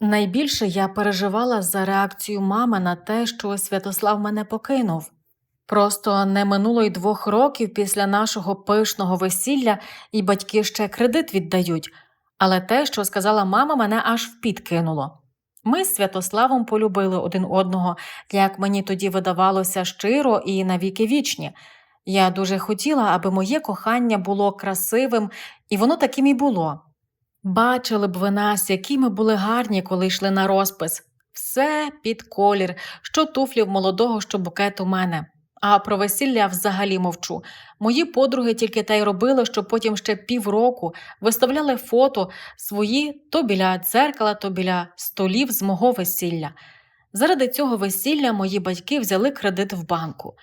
Найбільше я переживала за реакцію мами на те, що Святослав мене покинув. Просто не минуло й двох років після нашого пишного весілля, і батьки ще кредит віддають, але те, що сказала мама, мене аж впідкинуло. Ми з Святославом полюбили один одного, як мені тоді видавалося щиро і навіки вічні. Я дуже хотіла, аби моє кохання було красивим, і воно таким і було. Бачили б ви нас, які ми були гарні, коли йшли на розпис. Все під колір, що туфлі в молодого, що букет у мене. А про весілля взагалі мовчу. Мої подруги тільки те й робили, що потім ще півроку виставляли фото свої то біля дзеркала, то біля столів з мого весілля. Заради цього весілля мої батьки взяли кредит в банку.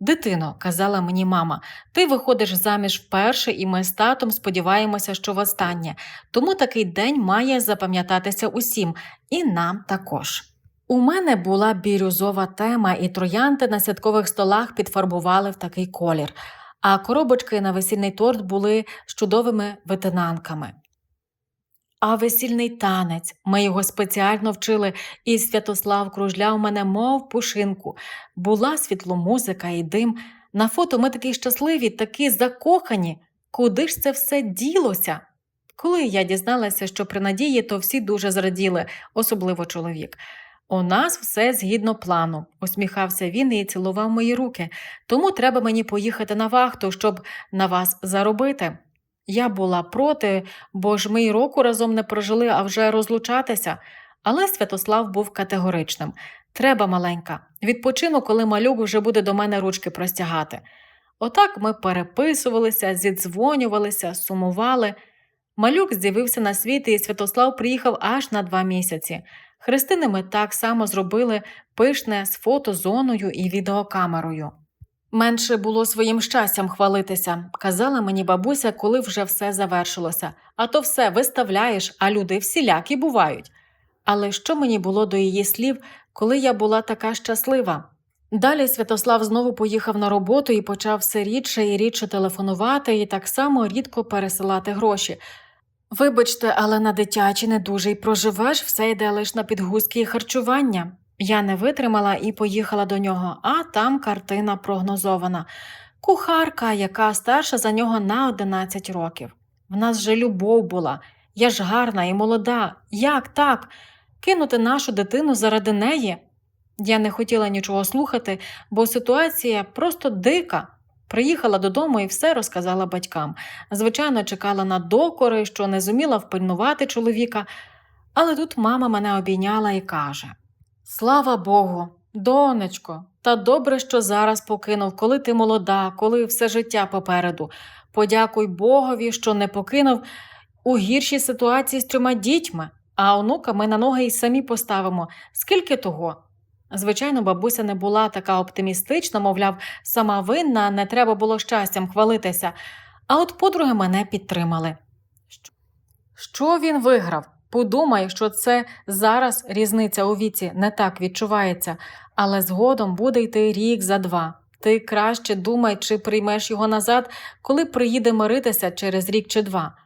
Дитино, казала мені мама, ти виходиш заміж вперше, і ми з татом сподіваємося, що востаннє. Тому такий день має запам'ятатися усім, і нам також. У мене була бірюзова тема, і троянди на святкових столах підфарбували в такий колір, а коробочки на весільний торт були з чудовими витинанками. А весільний танець, ми його спеціально вчили, і Святослав кружляв мене, мов пушинку. Була світломузика і дим. На фото ми такі щасливі, такі закохані. Куди ж це все ділося? Коли я дізналася, що при надії, то всі дуже зраділи, особливо чоловік. У нас все згідно плану, усміхався він і цілував мої руки. Тому треба мені поїхати на вахту, щоб на вас заробити. Я була проти, бо ж ми й року разом не прожили, а вже розлучатися. Але Святослав був категоричним. Треба, маленька, відпочину, коли малюк вже буде до мене ручки простягати. Отак ми переписувалися, зідзвонювалися, сумували. Малюк з'явився на світ, і Святослав приїхав аж на два місяці. Христини ми так само зробили пишне з фотозоною і відеокамерою. Менше було своїм щастям хвалитися, казала мені бабуся, коли вже все завершилося. А то все виставляєш, а люди всілякі бувають. Але що мені було до її слів, коли я була така щаслива? Далі Святослав знову поїхав на роботу і почав все рідше і рідше телефонувати і так само рідко пересилати гроші. Вибачте, але на дитячі не дуже й проживеш, все йде лише на підгузки і харчування. Я не витримала і поїхала до нього, а там картина прогнозована. Кухарка, яка старша за нього на 11 років. В нас же любов була, я ж гарна і молода. Як так? Кинути нашу дитину заради неї? Я не хотіла нічого слухати, бо ситуація просто дика. Приїхала додому і все розказала батькам. Звичайно, чекала на докори, що не зуміла впильнувати чоловіка, але тут мама мене обійняла і каже: Слава Богу, донечко, та добре, що зараз покинув, коли ти молода, коли все життя попереду. Подякуй Богові, що не покинув у гіршій ситуації з трьома дітьми, а онука ми на ноги й самі поставимо. Скільки того? Звичайно, бабуся не була така оптимістична, мовляв, сама винна, не треба було щастям хвалитися. А от подруги мене підтримали. Що він виграв? Подумай, що це зараз різниця у віці не так відчувається, але згодом буде йти рік за два. Ти краще думай, чи приймеш його назад, коли приїде миритися через рік чи два.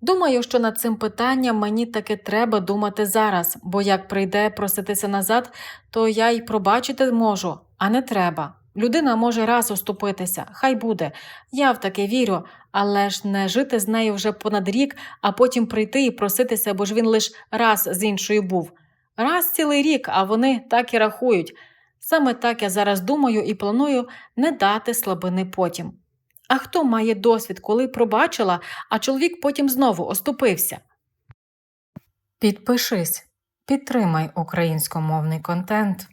Думаю, що над цим питанням мені таки треба думати зараз, бо як прийде проситися назад, то я й пробачити можу, а не треба. Людина може раз оступитися, хай буде. Я в таке вірю, але ж не жити з нею вже понад рік, а потім прийти і проситися, бо ж він лиш раз з іншою був. Раз цілий рік, а вони так і рахують. Саме так я зараз думаю і планую не дати слабини потім. А хто має досвід, коли пробачила, а чоловік потім знову оступився? Підпишись, підтримай українськомовний контент.